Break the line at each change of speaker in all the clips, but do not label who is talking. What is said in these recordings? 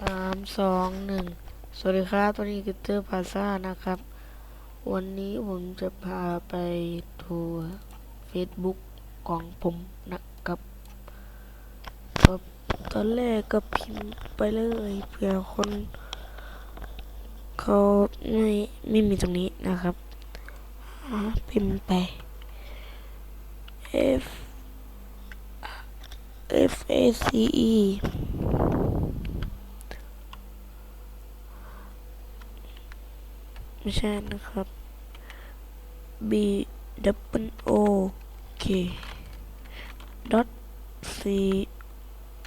สามสองหนึ่งสวัสดีครับตัวนี้คือเตอร์พาซ่านะครับ วันนี้ผมจะพาไปทัวร์ Facebook ของผมนะครับก็ตอนแรกก็พิมพ์ไปเลยเผื่อคนเขาไม่ไม่มีตรงนี้นะครับอะพิมพ์ไป F F A C E ไม่ใช่นะครับ B W O K dot C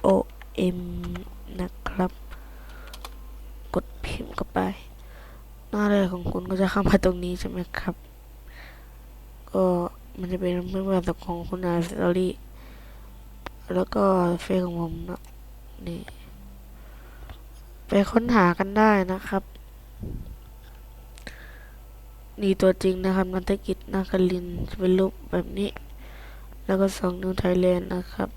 O M นะครับ กดพิมพ์เข้าไป หน้าแรกของคุณก็จะเข้ามาตรงนี้ใช่ไหมครับ ก็มันจะเป็นเพื่อนๆของคุณอาสตอรี่ แล้วก็เฟซของผมนะนี่ ไปค้นหากันได้นะครับ นี่ตัวจริงนะครับนันทกิจนาคลินจะเป็นรูปแบบนี้ แล้วก็สองนิ้วไทยแลนด์นะครับ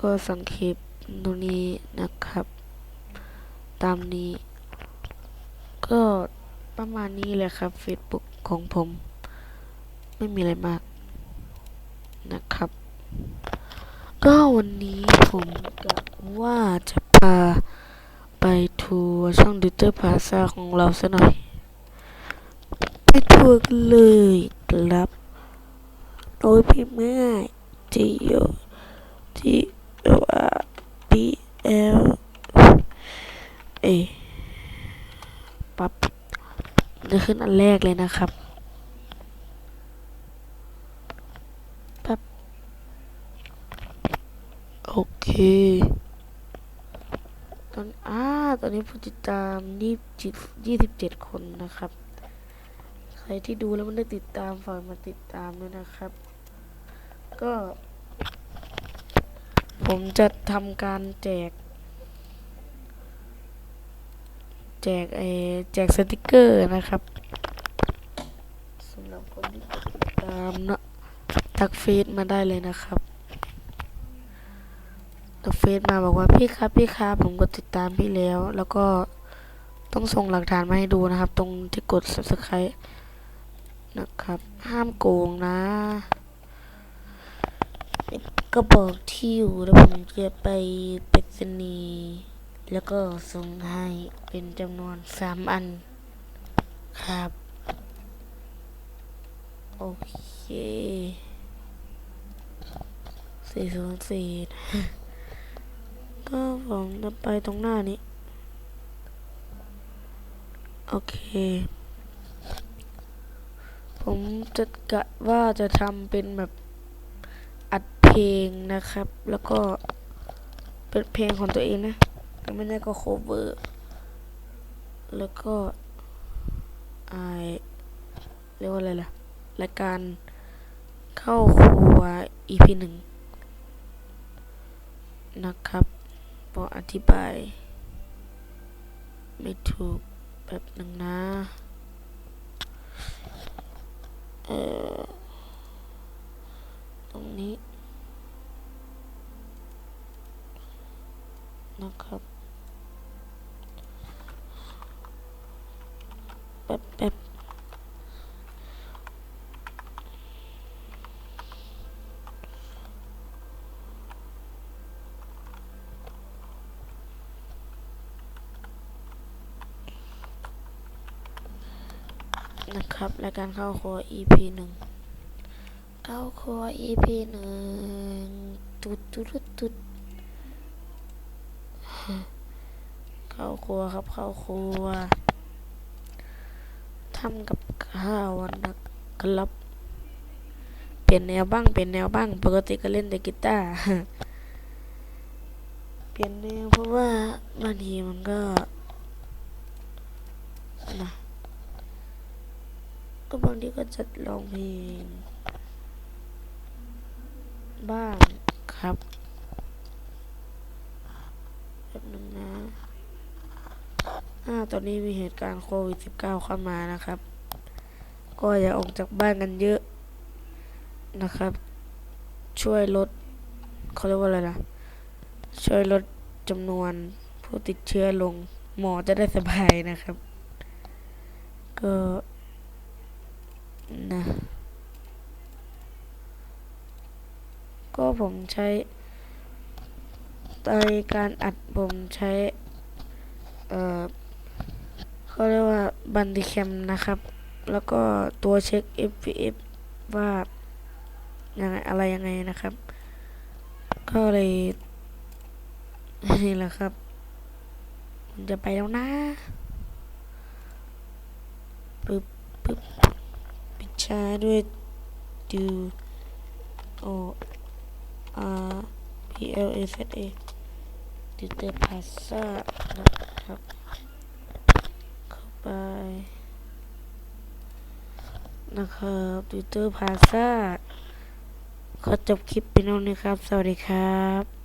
ก็สังเกตตรงนี้นะครับ ตามนี้ ก็ประมาณนี้แหละครับ Facebook ของผม ไม่มีอะไรมากนะครับ ก็วันนี้ผมกะว่าจะพาไปทัวร์ช่องดิเตอร์พาซาของเราซะหน่อย ไปทัวร์กันเลยครับ โดยพิมพ์ง่าย G O T O R B L A ปั๊บจะขึ้นอันแรกเลยนะครับปั๊บโอเค ตอนอ่าตอนนี้ผู้ติดตามยี่สิบยี่สิบเจ็ดคนนะครับ ใครที่ดูแล้วไม่ได้ติดตามฝากมาติดตามด้วยนะครับ ก็ ผมจะทำการแจก แจกไอแจกสติกเกอร์นะครับสำหรับคนที่ติดตามเนาะทักเฟซมาได้เลยนะครับทักเฟซมาบอกว่าพี่ครับพี่ครับผมกดติดตามพี่แล้ว แล้วก็ต้องส่งหลักฐานมาให้ดูนะครับ ตรงที่กด subscribe นะครับ ห้ามโกงนะก็บอกที่อยู่แล้วผมจะไปไปรษณีย์แล้วก็ส่งให้เป็นจำนวนสามอันครับ โอเคสี่ศูนย์สี่ก็ผมจะไปตรงหน้านี้ โอเค ผมจะกะว่าจะทำเป็นแบบอัดเพลงนะครับ แล้วก็เป็นเพลงของตัวเองนะไม่ได้ก็ cover แล้วก็ไอเรียกว่าอะไรล่ะรายการเข้าครัว EP หนึ่งนะครับพออธิบาย ไม่ถูกแบบหนึ่งนะ เออตรงนี้ นะครับแป๊บแป๊บ นะครับรายการเข้าครัว EP หนึ่งเข้าครัว EP หนึ่งตุดตุดตุดตุดเข้าครัวครับเข้าครัวทำกับข้าวนะครับเปลี่ยนแนวบ้างเปลี่ยนแนวบ้างปกติก็เล่นแต่กีตาร์เปลี่ยนแนวเพราะว่าบางทีมันก็นะ ก็บางทีก็จะร้องเพลง บ้างครับแป๊บนึงนะอ่าตอนนี้มีเหตุการณ์โควิด -19 เข้ามานะครับ ก็อย่าออกจากบ้านกันเยอะนะครับ ช่วยลดเขาเรียกว่าอะไรนะ ช่วยลดจำนวนผู้ติดเชื้อลง หมอจะได้สบายนะครับ ก็ นะก็ผมใช้ในการอัดผมใช้ เอ่อเขาเรียกว่าบันดิแคมนะครับ แล้วก็ตัวเช็ค FPS ว่ายังไงอะไรยังไงนะครับ ก็เลยนี่แหละครับผมจะไปแล้วนะปึ๊บปึ๊บ ช้าด้วยดูโอ R P L A Z A ติเตอร์พาซ่านะครับ เข้าไปนะครับติเตอร์พาซ่าขอจบคลิปเป็นเท่านี้ครับ สวัสดีครับ